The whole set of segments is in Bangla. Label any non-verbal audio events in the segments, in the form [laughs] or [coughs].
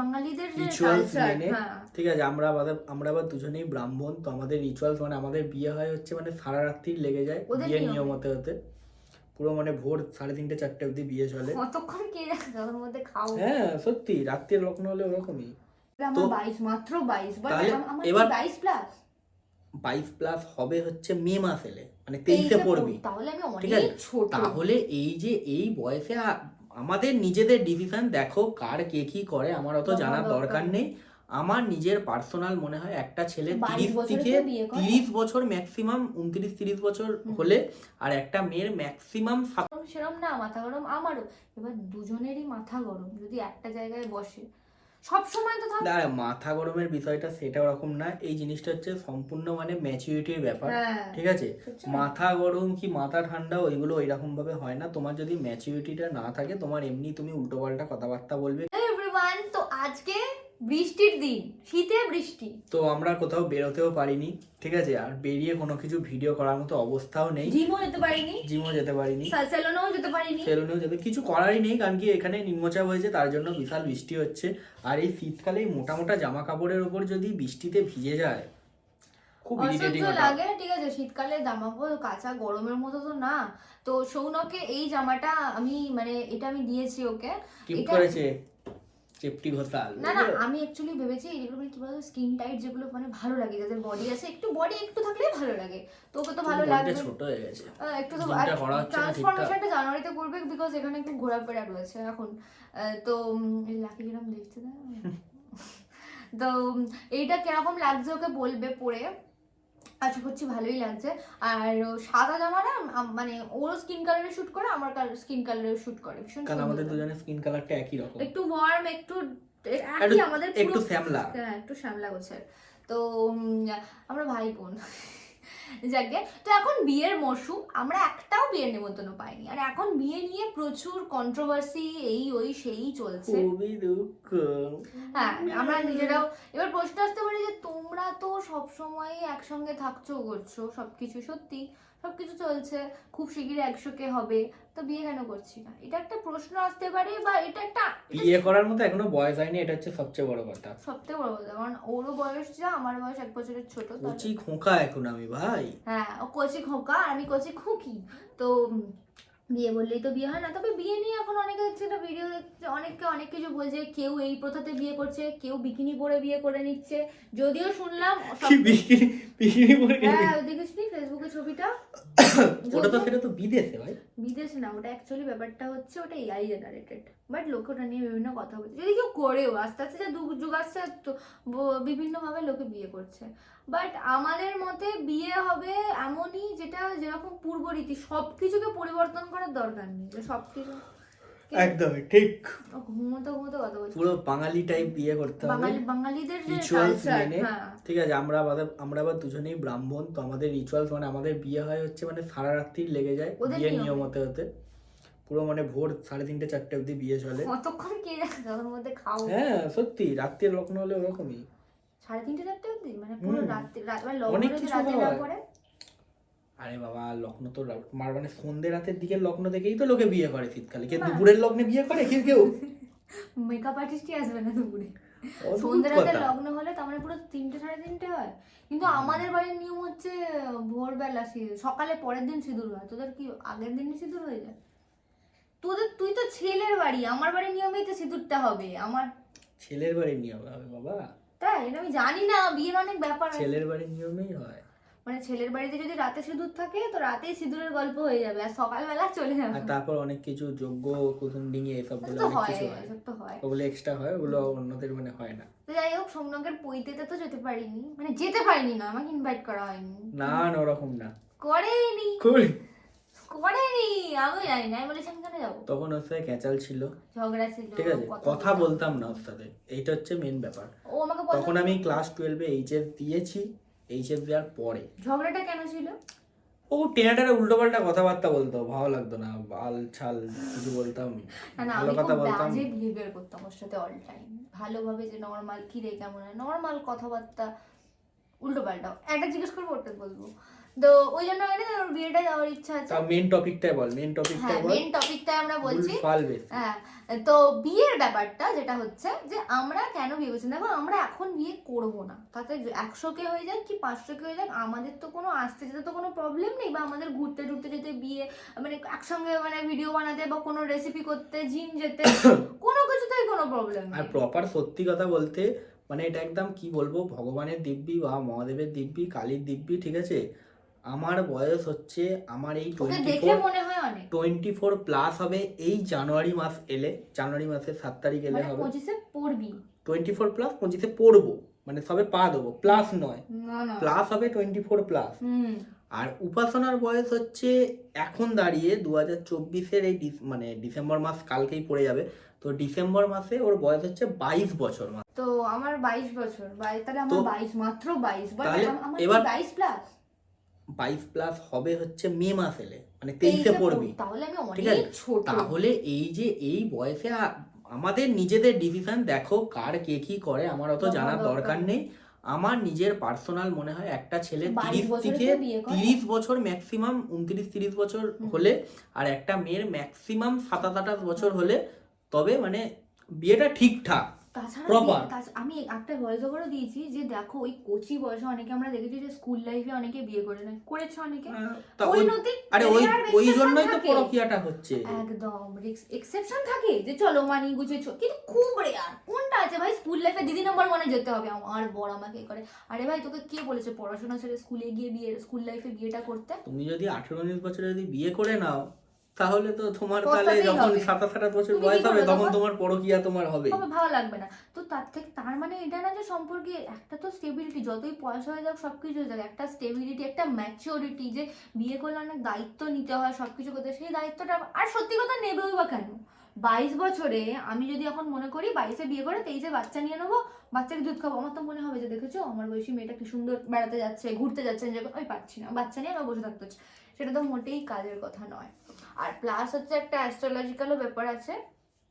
বাঙালিদের যে রিচুয়ালস মেনে হ্যাঁ। ঠিক আছে আমরা আমরা আবার দুজনেই ব্রাহ্মণ তো আমাদের রিচুয়ালস মানে আমাদের বিয়ে হয় হচ্ছে মানে সারা রাত্রি লেগে যায় ওদের বিয়ের নিয়মে। নিয়ম হতে হতে। পুরো মানে ভোর সাড়ে তিনটে চারটে অবধি বিয়ে চলে। কতক্ষণ কে মধ্যে খাও? হ্যাঁ সত্যি রাত্রির লগ্ন হলে ওরকমই। আমার তো- বাইশ মাত্র বাইশ বাট তাহলে আমার এবার- বাইশ প্লাস বাইশ প্লাস হবে হচ্ছে মে মাস এলে মানে তেইশে পড়বি। তাহলে আমি ঠিক অনেক আছে? ছোট। তাহলে এই যে এই বয়সে আ- আমাদের নিজেদের ডিসিশন দেখো কার কে কি করে আমার অত জানার দরকার নেই। আমার নিজের পার্সোনাল মনে হয় একটা ছেলে তিরিশ থেকে? তিরিশ বছর ম্যাক্সিমাম উনত্রিশ তিরিশ বছর হলে আর একটা মেয়ের ম্যাক্সিমাম সেরম না মাথা গরম আমারও। এবার দুজনেরই মাথা গরম যদি একটা জায়গায় বসে। সব সময় তো থাক দাঁড়া মাথা গরমের বিষয়টা সেটা ওরকম না এই জিনিসটা হচ্ছে সম্পূর্ণ মানে ম্যাচুরিটির ব্যাপার হ্যাঁ ঠিক আছে? মাথা গরম কি মাথা ঠান্ডা ওইগুলো ওইরকম ভাবে হয় না তোমার যদি ম্যাচুরিটিটা না থাকে তোমার এমনি তুমি উল্টোপাল্টা কথাবার্তা বলবে। এভরিওয়ান তো আজকে বৃষ্টির দিন শীতে বৃষ্টি। তো আমরা কোথাও বেরোতেও পারিনি ঠিক আছে? আর বেরিয়ে কোনো কিছু ভিডিও করার মতো অবস্থাও নেই। জিমও যেতে পারিনি। জিমও যেতে পারিনি। সেলুনেও যেতে পারিনি। সেলুনেও যেতে কিছু করারই নেই কারণ কি এখানে নিম্নচাপ হয়েছে তার জন্য বিশাল বৃষ্টি হচ্ছে। আর এই শীতকালে মোটা মোটা জামা কাপড়ের উপর যদি বৃষ্টিতে ভিজে যায় খুব ইরিটেটিং লাগে ঠিক আছে? শীতকালে জামা কাপড় কাঁচা গরমের মতো তো না। তো সৌনকে এই জামাটা আমি মানে এটা আমি দিয়েছি ওকে। কি এটা- করেছে? চেপটি ঘোষাল না না আমি অ্যাকচুয়ালি ভেবেছি এগুলো মানে কি বলতো স্কিন টাইট যেগুলো মানে ভালো লাগে যাদের বডি আছে একটু বডি একটু থাকলেই ভালো লাগে। তোকে তো ভালো লাগবে। ছোট হয়ে গেছে। একটু তো ট্রান্সফরমেশনটা জানুয়ারিতে করবে বিকজ এখানে একটু ঘোরাফেরা রয়েছে এখন। তো লাকি কিরম দেখছে না? [laughs] তো এইটা কীরকম লাগছে ওকে বলবে পরে। আশা করছি ভালোই লাগছে। আর সাদা জামাটা মানে ওর স্কিন কালারে শুট করে আমার স্কিন কালারে শুট করে। ভীষণ কারণ আমাদের দুজনের স্কিন কালারটা একই রকম। একটু ওয়ার্ম একটু একই আমাদের একটু শ্যামলা। হ্যাঁ একটু শ্যামলা গোছের। তো আমরা ভাই বোন। যাকে। তো এখন বিয়ের মরশুম আমরা একটাও বিয়ের নেমন্তন্ন পাইনি। আর এখন বিয়ে নিয়ে প্রচুর কন্ট্রোভার্সি এই ওই সেই চলছে। হ্যাঁ আমরা নিজেরাও এবার প্রশ্ন আসতে পারি যে তোমরা তো সবসময় একসঙ্গে থাকছো করছ সবকিছু সত্যি। সবকিছু চলছে খুব শিগগিরই একশো কে হবে। তো বিয়ে কেন করছি না? এটা একটা প্রশ্ন আসতে পারে বা এটা একটা বিয়ে করার মতো এখনও বয়স হয়নি এটা হচ্ছে সবচেয়ে বড় কথা। সবচেয়ে বড় কথা কারণ ওরও বয়স যা আমার বয়স এক বছরের ছোট কচি খোঁকা এখন আমি ভাই। হ্যাঁ ও কচি খোকা আমি কচি খুকি। তো বিয়ে বললেই তো বিয়ে হয় না। তবে বিয়ে নিয়ে এখন অনেকে দেখছে একটা ভিডিও দেখছে অনেককে অনেক কিছু বলছে কেউ এই প্রথাতে বিয়ে করছে কেউ বিকিনি পরে বিয়ে করে নিচ্ছে। যদিও শুনলাম বিকিনি বিকিনি পরে হ্যাঁ দেখেছিলি ফেসবুকে ছবিটা? [coughs] ওটা তো সেটা তো বিদেশে, ভাই। বিদেশে না, ওটা অ্যাকচুয়ালি ব্যাপারটা হচ্ছে ওটা এআই জেনারেটেড বাট লোকে ওটা নিয়ে বিভিন্ন কথা বলছে। যদি কেউ করেও, আস্তে আস্তে যা যুগ- আসছে বিভিন্নভাবে লোকে বিয়ে করছে। বাট আমাদের মতে বিয়ে হবে এমনই যেটা যেরকম পূর্ব রীতি সব কিছুকে পরিবর্তন করার দরকার নেই। সব কিছু একদমই ঠিক। ঘুমোতে ঘুমোতে কথা বলছে। পুরো বাঙালি টাইপ বিয়ে করতে হবে। বাঙালি বাঙালিদের যে রিচুয়ালস মেনে। হ্যাঁ। ঠিক আছে আমরা আবার আমরা আবার দুজনেই ব্রাহ্মণ তো আমাদের রিচুয়ালস মানে আমাদের বিয়ে হয় হচ্ছে মানে সারা রাত্রি লেগে যায় বিয়ের নিয়ম। হতে হতে। পুরো মানে ভোর সাড়ে তিনটে চারটে অবধি বিয়ে চলে। কতক্ষণ কে ওর মধ্যে খাও। হ্যাঁ সত্যি রাত্রির লগ্ন হলে ওরকমই। সাড়ে তিনটে চারটে অবধি? মানে পুরো রাত্রি মানে অনেক কিছু হয়। আরে বাবা লগ্ন তো মার মানে সন্ধে রাতের দিকে লগ্ন দেখেই তো লোকে বিয়ে করে শীতকালে। কে দুপুরের লগ্নে বিয়ে করে? কেউ কেউ? [laughs] মেকআপ আর্টিস্টই আসবে না দুপুরে। অদ্ভুত রাতে লগ্ন হলে তার মানে পুরো তিনটে সাড়ে তিনটে হয়। কিন্তু আমাদের বাড়ির নিয়ম হচ্ছে ভোরবেলা সকালে পরের দিন সিঁদুর হয়। তোদের কি আগের দিনই সিঁদুর হয়ে যায়? তোদের তুই তো ছেলের বাড়ি। আমার বাড়ির নিয়মেই তো সিঁদুরটা হবে। আমার ছেলের বাড়ির নিয়ম হবে বাবা। তাই? এটা আমি জানি না। বিয়ের অনেক ব্যাপার ছেলের বাড়ির নিয়মেই হয়। মানে ছেলের বাড়িতে যদি রাতে সিঁদুর থাকে তো রাতেই সিঁদুরের গল্প হয়ে যাবে আর সকালবেলা চলে যাবে। আর তারপর অনেক কিছু যোগ্য কুতুম ডিঙে এসব বলে অনেক কিছু হয়। তো হয়। ওগুলো এক্সট্রা হয় ওগুলো অন্যদের মানে হয় না। তো যাই হোক সোমনগের পৈতেতে তো যেতে পারিনি। মানে যেতে পারিনি না আমাকে ইনভাইট করা হয়নি। না না ওরকম না। করেনি। কই? করেনি আমি জানি না আমি বলেছি আমি কেন যাব? তখন ওর সাথে ক্যাচাল ছিল। ঝগড়া ছিল ঠিক আছে কথা বলতাম না ওর সাথে এইটা হচ্ছে মেন ব্যাপার। ও আমাকে তখন আমি ক্লাস টুয়েলভে এইচএস দিয়েছি এইচএস দেওয়ার পরে। ঝগড়াটা কেন ছিল? ও টেনাটারে টেনে উল্টো পাল্টা কথাবার্তা বলতো ভালো লাগতো না আল ছাল কিছু বলতাম ভালো কথা বলতাম। যে বিহেভিয়ার করতাম ওর সাথে অল টাইম ভালোভাবে যে নর্মাল কি রে কেমন নর্মাল কথাবার্তা উল্টো পাল্টা একটা জিজ্ঞেস করব ওটা বলব। তো ওই জন্য হয়নি তো ওর বিয়েটা যাওয়ার ইচ্ছা আছে। তা মেন টপিকটাই বল মেন টপিকটা হ্যাঁ বল। মেন টপিকটা আমরা বলছি। হ্যাঁ তো বিয়ের ব্যাপারটা যেটা হচ্ছে যে আমরা কেন বিয়ে করছি? দেখো আমরা এখন বিয়ে করব না। তাতে একশো কে হয়ে যাক কি পাঁচশো কে হয়ে যাক আমাদের তো কোনো আসতে যেতে তো কোনো প্রবলেম নেই বা আমাদের ঘুরতে টুরতে যেতে বিয়ে মানে একসঙ্গে মানে ভিডিও বানাতে বা কোনো রেসিপি করতে জিম যেতে [coughs] কোনো কিছুতেই কোনো প্রবলেম আর প্রপার সত্যি কথা বলতে মানে এটা একদম কি বলব ভগবানের দিব্যি বা মহাদেবের দিব্যি কালীর দিব্যি ঠিক আছে? আমার বয়স হচ্ছে আমার এই টোয়েন্টি ফোর প্লাস হবে এই জানুয়ারি মাস এলে জানুয়ারি মাসের সাত তারিখ এলে মানে হবে। পড়বি। টোয়েন্টি ফোর প্লাস পঁচিশে পড়ব মানে সবে পা দেবো প্লাস নয়। প্লাস হবে টোয়েন্টি ফোর প্লাস আর উপাসনার বয়স হচ্ছে এখন দাঁড়িয়ে দু হাজার চব্বিশের এই মানে ডিসেম্বর মাস কালকেই পড়ে যাবে। তো ডিসেম্বর মাসে ওর বয়স হচ্ছে বাইশ বছর তো আমার বাইশ বছর বাইশ তাহলে আমার বাইশ মাত্র বাইশ আমার এবার- বাইশ প্লাস বাইশ প্লাস হবে হচ্ছে মে মাস এলে মানে তেইশে পড়বি। ঠিক আছে? তাহলে এই যে এই বয়সে আমাদের নিজেদের ডিসিশন দেখো কার কে কি করে আমার অত জানার দরকার। নেই। আমার নিজের পার্সোনাল মনে হয় একটা ছেলে তিরিশ থেকে? তিরিশ বছর ম্যাক্সিমাম উনত্রিশ তিরিশ বছর হলে আর একটা মেয়ের ম্যাক্সিমাম সাতাশ আঠাশ বছর হলে তবে মানে বিয়েটা ঠিকঠাক। আমি- একটা ভয়েস ওভারও দিয়েছি যে দেখো ওই কোচি বয়সে অনেকে আমরা দেখেছি যে স্কুল লাইফে অনেকে বিয়ে করে নেয় করেছে অনেকে। পরিণতি আরে ওই ওই জন্যই তো পরকিয়াটা হচ্ছে। একদম এক্সেপশন থাকে যে চলো মানি গুছিয়ে কিন্তু খুব রেয়ার কোনটা আছে ভাই? স্কুল লাইফে দিদি নম্বর ওয়ানে যেতে হবে। আমার বড় আমাকে করে। আরে ভাই তোকে কে বলেছে পড়াশোনা ছেড়ে স্কুলে গিয়ে বিয়ে স্কুল লাইফে বিয়েটা করতে? তুমি যদি আঠেরো উনিশ বছরে যদি বিয়ে করে নাও তাহলে তো তোমার তাহলে যখন। সাতাশ আঠাশ বছর বয়স হবে তখন? তোমার পরকিয়া তোমার হবে। ভালো লাগবে না। তো তার থেকে তার মানে এটা না যে সম্পর্কে একটা তো স্টেবিলিটি যতই পয়সা হয়ে যাক সবকিছু হয়ে যাক একটা স্টেবিলিটি একটা ম্যাচিওরিটি যে বিয়ে করলে অনেক দায়িত্ব নিতে হয় সবকিছু করতে। সেই দায়িত্বটা আর সত্যি কথা নেবেও বা কেন? বাইশ বছরে আমি যদি এখন মনে করি বাইশে বিয়ে করে তেইশে বাচ্চা নিয়ে নেব বাচ্চাকে দুধ খাব। আমার তো মনে হবে যে দেখেছ আমার বয়সী মেয়েটা কি সুন্দর বেড়াতে যাচ্ছে ঘুরতে যাচ্ছে যে আমি পাচ্ছি না। বাচ্চা নিয়ে আমার বসে থাকতে হচ্ছে। সেটা তো মোটেই কাজের কথা নয়। আর প্লাস হচ্ছে একটা অ্যাস্ট্রোলজিক্যালও ব্যাপার আছে।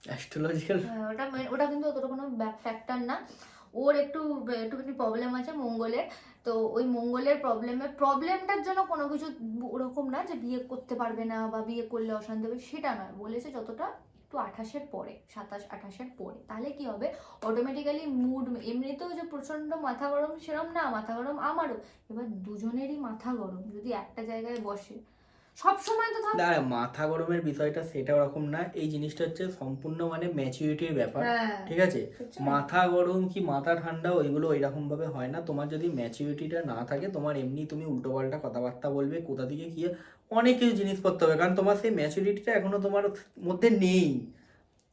অ্যাস্ট্রোলজিক্যাল ওটা main- ওটা কিন্তু অতটা কোনো ফ্যাক্টর না। ওর একটু একটুখানি প্রবলেম আছে মঙ্গলের। তো ওই মঙ্গলের প্রবলেমে প্রবলেমটার জন্য কোনো কিছু ওরকম না যে বিয়ে করতে পারবে না বা বিয়ে করলে অশান্তি হবে সেটা নয়। বলেছে যতটা একটু আঠাশের পরে সাতাশ আঠাশের পরে। তাহলে কি হবে? অটোমেটিক্যালি মুড এমনিতেও যে প্রচণ্ড মাথা গরম সেরম না মাথা গরম আমারও। এবার দুজনেরই মাথা গরম। যদি একটা জায়গায় বসে সব সময় তো থাক দাঁড়া মাথা গরমের বিষয়টা সেটা ওরকম না। এই জিনিসটা হচ্ছে সম্পূর্ণ মানে ম্যাচিউরিটির ব্যাপার হ্যাঁ ঠিক আছে? মাথা গরম কি মাথা ঠান্ডা ওইগুলো এরকম ভাবে হয় না। তোমার যদি ম্যাচিউরিটিটা না থাকে তোমার এমনি তুমি উল্টোপাল্টা কথাবার্তা বলবে কোথা থেকে কি অনেক কিছু জিনিস করতে হবে। কারণ তোমার সেই ম্যাচুরিটিটা এখনও তোমার মধ্যে নেই।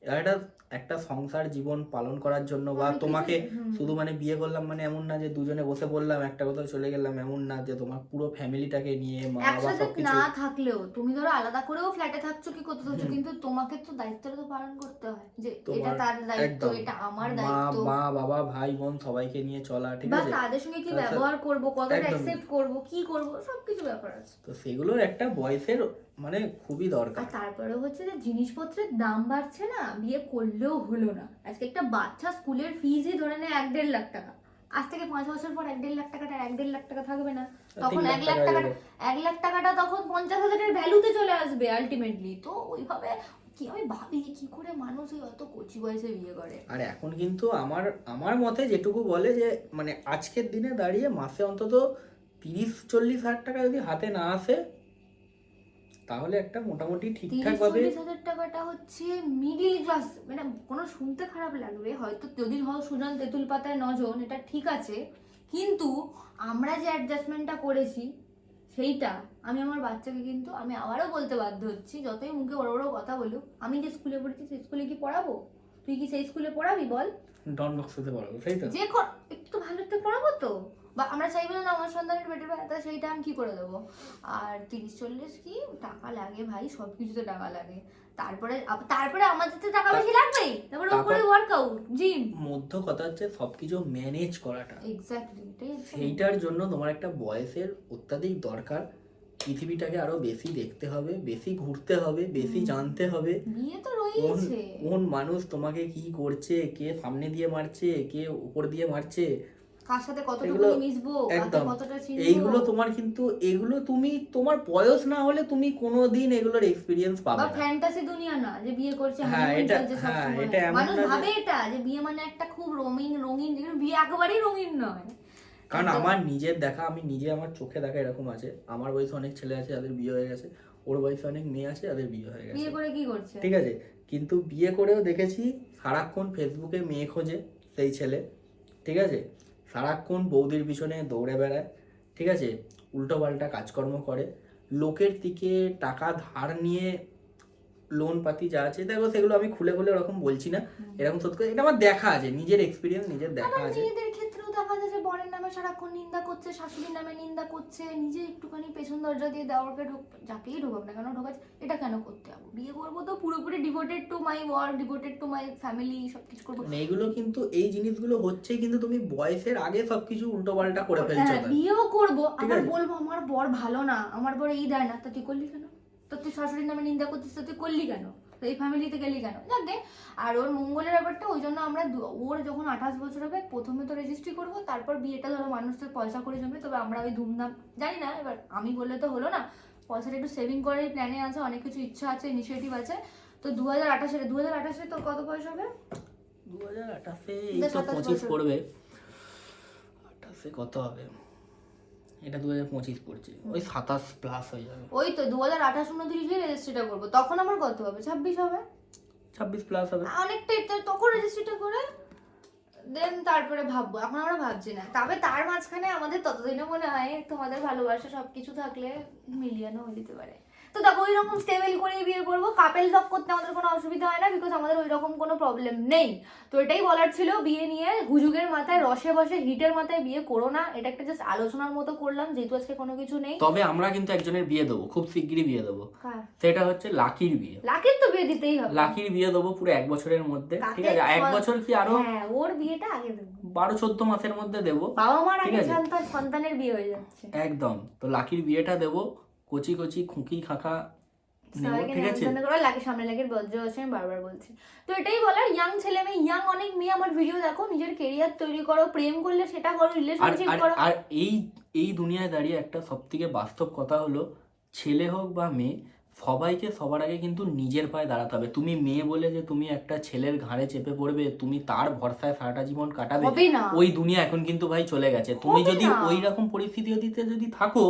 একটা একটা সংসার জীবন পালন করার জন্য বা তোমাকে শুধু মানে বিয়ে করলাম মানে এমন না যে দুজনে বসে বললাম একটা কোথাও চলে গেলাম এমন না যে তোমার পুরো ফ্যামিলিটাকে নিয়ে মা বাবা সবকিছু না থাকলেও তুমি ধরো আলাদা করেও ফ্ল্যাটে থাকছো কি করতে থাকছো কিন্তু তোমাকে তো দায়িত্বটা তো পালন করতে হয় যে এটা তার দায়িত্ব এটা আমার দায়িত্ব। মা বাবা ভাই বোন সবাইকে নিয়ে চলা ঠিক আছে? বা তাদের সঙ্গে কি আচ্ছা। ব্যবহার করব কতটা। অ্যাকসেপ্ট করব কি করব সবকিছু ব্যাপার আছে। তো সেগুলোর একটা বয়সের মানে খুবই দরকার। আর তারপরে হচ্ছে যে জিনিসপত্রের দাম বাড়ছে না বিয়ে করলেও হলো না। আজকে একটা বাচ্চা স্কুলের ফিজই ধরে নেয় এক দেড় লাখ টাকা। আজ থেকে পাঁচ বছর পর এক দেড় লাখ টাকাটা এক দেড় লাখ টাকা থাকবে না। তখন এক লাখ টাকা টাকা এক লাখ টাকাটা তখন পঞ্চাশ হাজারের ভ্যালুতে চলে আসবে আলটিমেটলি তো ওইভাবে কি আমি ভাবি যে কি করে মানুষ ওই অত কচি বয়সে বিয়ে করে? আর এখন কিন্তু আমার আমার মতে যেটুকু বলে যে মানে আজকের দিনে দাঁড়িয়ে মাসে অন্তত তিরিশ চল্লিশ হাজার টাকা যদি হাতে না আসে তাহলে একটা মোটামুটি ঠিকঠাক ভাবে হাজার টাকাটা হচ্ছে মিডিল ক্লাস মানে কোনো শুনতে খারাপ লাগবে হয়তো যদি হয় সুজন তেঁতুল পাতায় নজন এটা ঠিক আছে। কিন্তু আমরা যে অ্যাডজাস্টমেন্টটা করেছি সেইটা আমি আমার বাচ্চাকে কিন্তু আমি আবারও বলতে বাধ্য হচ্ছি যতই মুখে বড় বড় কথা বলুক আমি যে স্কুলে পড়েছি সেই স্কুলে কি পড়াবো? তুই কি সেই স্কুলে পড়াবি বল? ডন বক্স হতে পারব তাই তো? যে একটু তো ভালো একটা পড়াবো তো। বা আমরা চাইব না আমার সন্তানের পেটের ব্যথা সেইটা আমি কি করে দেবো? আর তিরিশ চল্লিশ কি? টাকা লাগে ভাই সব কিছুতে টাকা লাগে। তারপরে তারপরে আমাদের তো টাকা বেশি লাগবেই। তারপরে উপরে ওয়ার্কআউট জিম মধ্য কথা হচ্ছে সবকিছু ম্যানেজ করাটা। এক্স্যাক্টলি সেইটার জন্য তোমার একটা বয়সের অত্যাধিক দরকার। পৃথিবীটাকে আরও বেশি দেখতে হবে বেশি ঘুরতে হবে বেশি জানতে হবে। বিয়ে তো রয়েছে কোন মানুষ তোমাকে কি করছে কে সামনে দিয়ে মারছে কে উপর দিয়ে মারছে কার সাথে কতটুকু মিশবো? একদম। এইগুলো তোমার কিন্তু এগুলো তুমি তোমার বয়স না হলে তুমি কোনোদিন এগুলোর এক্সপিরিয়েন্স পাবে না। ফ্যান্টাসি দুনিয়া না যে বিয়ে করছে হ্যাঁ, এটা- হ্যাঁ, এটা মানুষ ভাবে এটা যে বিয়ে মানে একটা খুব রঙিন রঙিন বিয়ে একেবারেই রঙিন নয়। কারণ আমার নিজের দেখা আমি নিজে আমার চোখে দেখা এরকম আছে। আমার বয়সে অনেক ছেলে আছে যাদের বিয়ে হয়ে গেছে। ওর বয়সে অনেক মেয়ে আছে যাদের বিয়ে হয়ে গেছে। বিয়ে করে কি করছে? ঠিক আছে কিন্তু বিয়ে করেও দেখেছি সারাক্ষণ ফেসবুকে মেয়ে খোঁজে সেই ছেলে। ঠিক আছে সারাক্ষণ বৌদির পিছনে দৌড়ে বেড়ায় ঠিক আছে? উল্টো পাল্টা কাজকর্ম করে। লোকের দিকে টাকা ধার নিয়ে লোন পাতি যা আছে দেখো সেগুলো আমি খুলে খুলে ওরকম বলছি না। এরকম সত্যি এটা আমার দেখা আছে নিজের এক্সপিরিয়েন্স নিজের দেখা আছে। দেখা যায় যে বরের নামে সারাক্ষণ নিন্দা করছে শাশুড়ির নামে নিন্দা করছে নিজে একটুখানি পেছন দরজা দিয়ে দেওয়ারকে ঢোক যাকেই ঢোকাক না কেন ঢোকাচ্ছে এটা কেন করতে হবে? বিয়ে করব তো পুরোপুরি devoted to my work devoted to my family সব কিছু করব। মানে এইগুলো কিন্তু এই জিনিসগুলো হচ্ছে কিন্তু তুমি বয়সের আগে সবকিছু উল্টো পাল্টা করে ফেলছো হ্যাঁ, বিয়েও করব আবার বলব আমার বর ভালো না আমার বর এই দেয় না তা তুই করলি কেন? তো তুই শাশুড়ির নামে নিন্দা করছিস তো তুই করলি কেন? তো এই ফ্যামিলিতে গেলি কেন? যাকে আর ওর মঙ্গলের ব্যাপারটা ওই জন্য আমরা ওর যখন আঠাশ বছর হবে প্রথমে তো রেজিস্ট্রি করব তারপর বিয়েটা ধরো মানুষদের পয়সা করে জমবে তবে আমরা ওই ধুমধাম জানি না এবার আমি বললে তো হলো না। পয়সাটা একটু সেভিং করার প্ল্যানে আছে অনেক কিছু ইচ্ছা আছে ইনিশিয়েটিভ আছে। তো দু হাজার আঠাশে দু হাজার আঠাশে তোর কত বয়স হবে? দু হাজার আঠাশে পঁচিশ পড়বে। আঠাশে কত হবে? এটা দু হাজার পঁচিশ পড়ছে ওই সাতাশ প্লাস হয়ে যাবে। ওই তো দু হাজার আঠাশ উনত্রিশে রেজিস্ট্রিটা করব। তখন আমার কত হবে? ছাব্বিশ হবে? ছাব্বিশ প্লাস হবে। অনেকটাই তো তখন রেজিস্ট্রিটা করে দেন তারপরে ভাববো। এখন আমরা ভাবছি না। তবে তার মাঝখানে আমাদের ততদিনে মনে হয় তোমাদের ভালোবাসা সবকিছু থাকলে মিলিয়ানো হয়ে যেতে পারে। তো দেখো ওই রকম স্টেবল করেই বিয়ে করব। কাপেল লক করতে আমাদের কোনো অসুবিধা হয় না বিকজ আমাদের ওই রকম কোনো প্রবলেম নেই। তো এটাই বলার ছিল বিয়ে নিয়ে হুজুগের মাথায় রসে বসে হিটের মাথায় বিয়ে করো না। এটা একটা জাস্ট আলোচনার মতো করলাম যেহেতু আজকে কোনো কিছু নেই। তবে আমরা কিন্তু একজনের বিয়ে দেবো খুব শিগগিরই বিয়ে দেবো। সেটা হচ্ছে লাকির বিয়ে। লাকির তো বিয়ে দিতেই হবে। লাকির বিয়ে দেবো পুরো এক বছরের মধ্যে ঠিক আছে? এক বছর কি আরও হ্যাঁ ওর বিয়েটা আগে দেবো। বারো চোদ্দ মাসের মধ্যে দেবো বাবা মার আগে সন্তানের বিয়ে হয়ে যাচ্ছে। একদম। তো লাকির বিয়েটা দেবো কচি কচি খুঁকি খাঁকা নেব সবাইকে ঠিক আছে? নেমন্তন্ন করো লাগে সামনে লাগে বজ্র আছে আমি বারবার বলছি। তো এটাই বলার ইয়াং ছেলে মেয়ে ইয়াং অনেক মেয়ে আমার ভিডিও দেখো নিজের কেরিয়ার তৈরি করো প্রেম করলে সেটা করো রিলেশনশিপ করো। আর এই এই দুনিয়ায় দাঁড়িয়ে একটা সব বাস্তব কথা হলো ছেলে হোক বা মেয়ে সবাইকে সবার আগে কিন্তু নিজের পায়ে দাঁড়াতে হবে। তুমি মেয়ে বলে যে তুমি একটা ছেলের ঘাড়ে চেপে পড়বে তুমি তার ভরসায় সারাটা জীবন কাটাবে না। ওই দুনিয়া এখন কিন্তু ভাই চলে গেছে। তুমি যদি ওই রকম পরিস্থিতিতে যদি থাকো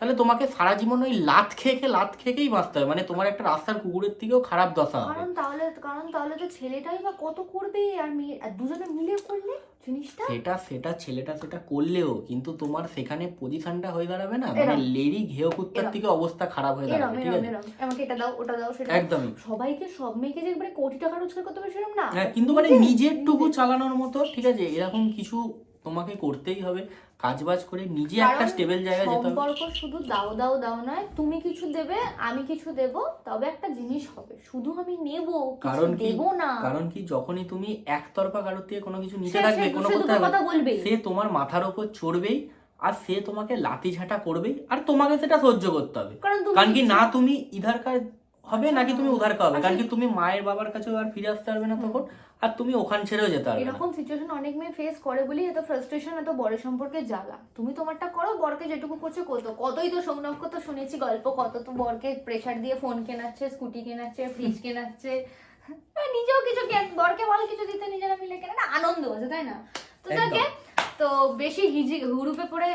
তাহলে তোমাকে সারা জীবন ওই লাত খেয়ে খেয়ে লাত খেয়েই বাঁচতে হবে। মানে তোমার একটা রাস্তার কুকুরের থেকেও খারাপ দশা হবে। কারণ তাহলে কারণ তাহলে তো ছেলেটাই বা কত করবে? আর মেয়ে আর দুজনে মিলে করলে জিনিসটা? সেটা সেটা ছেলেটা সেটা করলেও কিন্তু তোমার সেখানে পজিশনটা হয়ে দাঁড়াবে না। মানে। লেডি ঘেয় কুত্তার থেকে অবস্থা খারাপ হয়ে দাঁড়াবে ঠিক আছে? আমাকে এটা দাও ওটা দাও সেটা দাও। একদমই। সবাইকে সব মেয়েকে যে একবারে কোটি টাকা রোজগার করতে হবে সেরকম না। হ্যাঁ কিন্তু মানে নিজের টুকু চালানোর মতো ঠিক আছে? এরকম কিছু তোমাকে করতেই হবে। কাজবাজ করে নিজে একটা স্টেবল জায়গায় যেতে হবে। সম্পর্ক শুধু দাও দাও দাও নয় তুমি কিছু দেবে আমি কিছু দেব তবে একটা জিনিস হবে। শুধু আমি নেব কারণ দেব না। কারণ কি যখনই তুমি একতরফা কারোর থেকে কোনো কিছু নিতে থাকবে কোনো কথা বলবে সে তোমার মাথার ওপর চড়বেই আর সে তোমাকে লাথি ঝাঁটা করবেই আর তোমাকে সেটা সহ্য করতে হবে। কারণ কি না তুমি ইধারকার হবে নাকি তুমি উধারকার হবে কারণ কি তুমি মায়ের বাবার কাছে আর ফিরে আসতে পারবে না তখন? আর তুমি ওখান ছেড়েও যেতে পারবে এরকম সিচুয়েশন অনেক মেয়ে ফেস করে বলি এত ফ্রাস্ট্রেশন এত বড় সম্পর্কে জ্বালা। তুমি তোমারটা করো বরকে যেটুকু করছ কত কতই তো সৌনক্য তো শুনেছি গল্প কত তো বরকে প্রেসার দিয়ে ফোন কেনাচ্ছে স্কুটি কেনাচ্ছে ফ্রিজ কেনাচ্ছে। নিজেও কিছু বরকে বল কিছু দিতে নিজেরা মিলে কেনা। না আনন্দ আছে তাই না? তো। যাকে তো বেশি হিজি হুরুপে পড়ে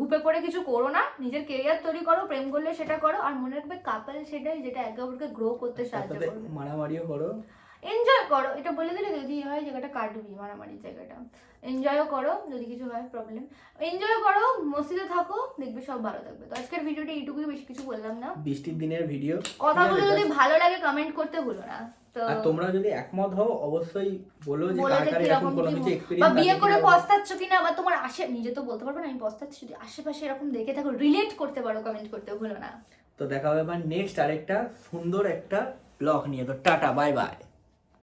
হুপে পড়ে কিছু করো না। নিজের কেরিয়ার তৈরি করো প্রেম করলে সেটা করো। আর মনে রাখবে কাপল সেটাই যেটা একে অপরকে গ্রো করতে সাহায্য করবে। মারামারিও করো। এনজয় করো। এটা বলে দিলে যদি হয় জায়গাটা কাটবি মারামারির জায়গাটা। এনজয়ও করো যদি কিছু হয় প্রবলেম এনজয় করো মসজিদে থাকো দেখবে সব ভালো থাকবে। তো আজকের ভিডিওটা এইটুকুই বেশি কিছু বললাম না। বৃষ্টির দিনের ভিডিও কথাগুলো যদি ভালো লাগে কমেন্ট করতে ভুলো না। আর তোমরা যদি একমত হও অবশ্যই বলো যে কার কার এরকম কোনো কিছু বা এক্সপেরিয়েন্স বিয়ে করে পস্তাচ্ছ কিনা বা তোমার আশে নিজে তো বলতে পারবে না আমি পস্তাচ্ছি। যদি আশেপাশে এরকম দেখে থাকো রিলেট করতে পারো কমেন্ট করতে ভুলো না। তো দেখা হবে আবার নেক্সট আরেকটা সুন্দর একটা ব্লগ নিয়ে। তো টাটা বাই বাই